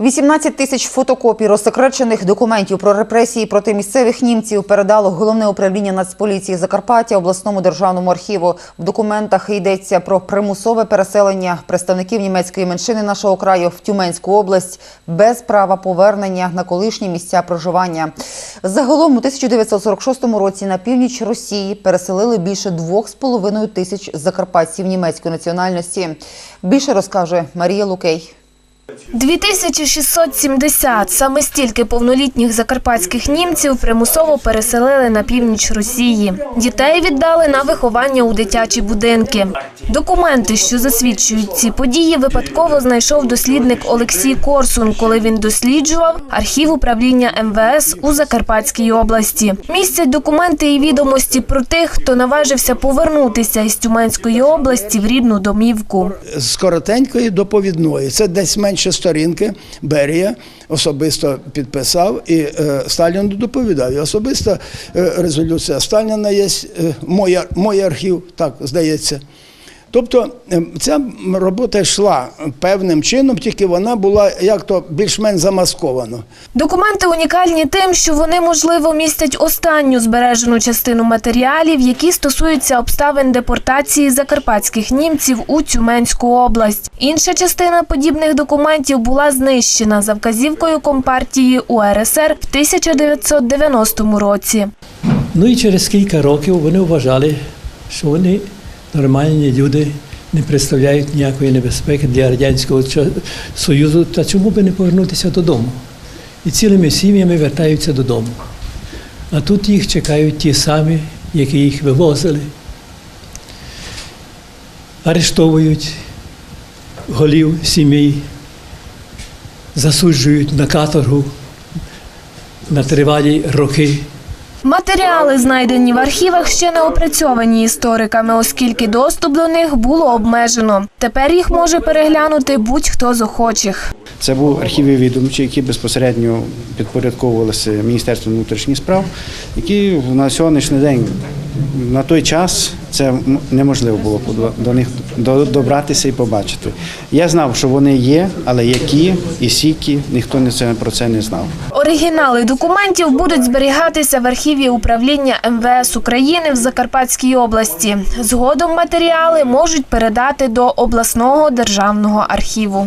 18 тисяч фотокопій розсекречених документів про репресії проти місцевих німців передало головне управління Нацполіції Закарпаття обласному державному архіву. В документах йдеться про примусове переселення представників німецької меншини нашого краю в Тюменську область без права повернення на колишні місця проживання. Загалом у 1946 році на північ Росії переселили більше 2,5 тисяч закарпатців німецької національності. Більше розкаже Марія Лукей. 2670. Саме стільки повнолітніх закарпатських німців примусово переселили на північ Росії. Дітей віддали на виховання у дитячі будинки. Документи, що засвідчують ці події, випадково знайшов дослідник Олексій Корсун, коли він досліджував архів управління МВС у Закарпатській області. Містять документи і відомості про тих, хто наважився повернутися із Тюменської області в рідну домівку. з коротенької доповідної. Це десь менше сторінки. Берія особисто підписав і е, Сталіну доповідав. І особиста е, резолюція Сталіна є е, моя, мой архів, так здається. Тобто е, ця робота йшла певним чином, тільки вона була як то більш-менш замаскована. Документи унікальні тим, що вони, можливо, містять останню збережену частину матеріалів, які стосуються обставин депортації закарпатських німців у Тюменську область. Інша частина подібних документів була знищена за вказівкою Компартії УРСР в 1990 році. Ну і через кілька років вони вважали, що вони нормальні люди, не представляють ніякої небезпеки для Радянського Союзу, та чому би не повернутися додому? І цілими сім'ями вертаються додому. А тут їх чекають ті самі, які їх вивозили, арештовують голів сімей, засуджують на каторгу на тривалі роки. Матеріали, знайдені в архівах, ще не опрацьовані істориками, оскільки доступ до них було обмежено. Тепер їх може переглянути будь-хто з охочих. Це був архіви відомчі, які безпосередньо підпорядковувалися Міністерством внутрішніх справ, які на сьогоднішній день на той час це неможливо було до них до- добратися і побачити. Я знав, що вони є, але які і сіки, ніхто про це не знав. Оригінали документів будуть зберігатися в архіві управління МВС України в Закарпатській області. Згодом матеріали можуть передати до обласного державного архіву.